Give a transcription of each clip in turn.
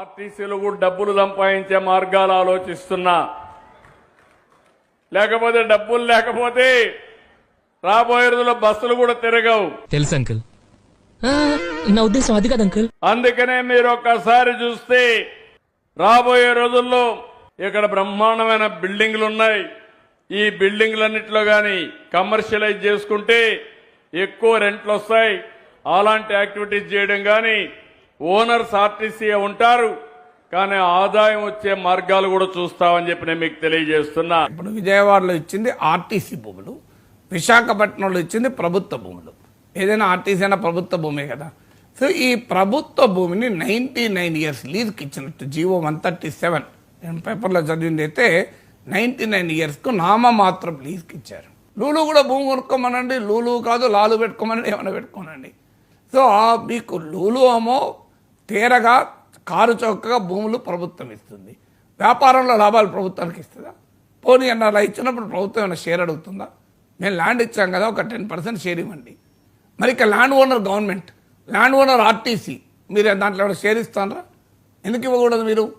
ఆర్టీసీలు కూడా డబ్బులు సంపాదించే మార్గాలు ఆలోచిస్తున్నా. లేకపోతే డబ్బులు లేకపోతే రాబోయే రోజుల్లో బస్సులు కూడా తిరగవు. తెలుసు అంకుల్. నా ఉద్దేశం అది కాదు అంకుల్. అందుకనే మీరు ఒక్కసారి చూస్తే రాబోయే రోజుల్లో ఇక్కడ బ్రహ్మాండమైన బిల్డింగ్లు ఉన్నాయి. ఈ బిల్డింగ్లన్నింటిలో కానీ కమర్షియలైజ్ చేసుకుంటే ఎక్కువ రెంట్లు వస్తాయి అలాంటి యాక్టివిటీస్ చేయడం కానీ ఓనర్స్ ఆర్టీసీ ఉంటారు కానీ ఆదాయం వచ్చే మార్గాలు కూడా చూస్తామని చెప్పి నేను మీకు తెలియజేస్తున్నా. ఇప్పుడు విజయవాడలో ఇచ్చింది ఆర్టీసీ భూములు విశాఖపట్నంలో ఇచ్చింది ప్రభుత్వ భూములు. ఏదైనా ఆర్టీసీ అయినా ప్రభుత్వ భూమే కదా. సో ఈ ప్రభుత్వ భూమిని నైంటీ నైన్ ఇయర్స్ లీజ్కి ఇచ్చినట్టు జీవో వన్ థర్టీ సెవెన్ నేను పేపర్లో చదివింది అయితే నైంటీ నైన్ ఇయర్స్కు నామమాత్రం లీజ్కి ఇచ్చారు. లూలు కూడా భూమి కొనుక్కోమనండి లూలు కాదు లాలు పెట్టుకోమనండి ఏమైనా పెట్టుకోనండి సో మీకు లూలు ఏమో తీరగా కారు చౌకగా భూములు ప్రభుత్వం ఇస్తుంది. వ్యాపారంలో లాభాలు ప్రభుత్వానికి ఇస్తుందా? పోనీ అన్న అలా ఇచ్చినప్పుడు ప్రభుత్వం ఏమైనా షేర్ అడుగుతుందా? మేము ల్యాండ్ ఇచ్చాం కదా ఒక టెన్ పర్సెంట్ షేర్ ఇవ్వండి. మరి ఇక land owner government land owner RTC మీరు దాంట్లో ఏమైనా షేర్ ఇస్తారా ఎందుకు ఇవ్వకూడదు మీరు?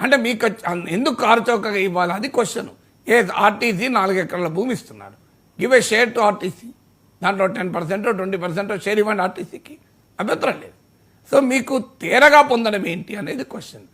అంటే మీకు వచ్చి- ఎందుకు కారు చౌకగా ఇవ్వాలి? అది క్వశ్చన్ ఏ ఆర్టీసీ నాలుగు ఎకరాల భూమి ఇస్తున్నారు. Give a share to RTC. దాంట్లో ten percent twenty percent share ఇవ్వండి ఆర్టీసీకి. అభ్యంతరం లేదు. సో మీకు తేరగా పొందడం ఏంటి అనేది క్వశ్చన్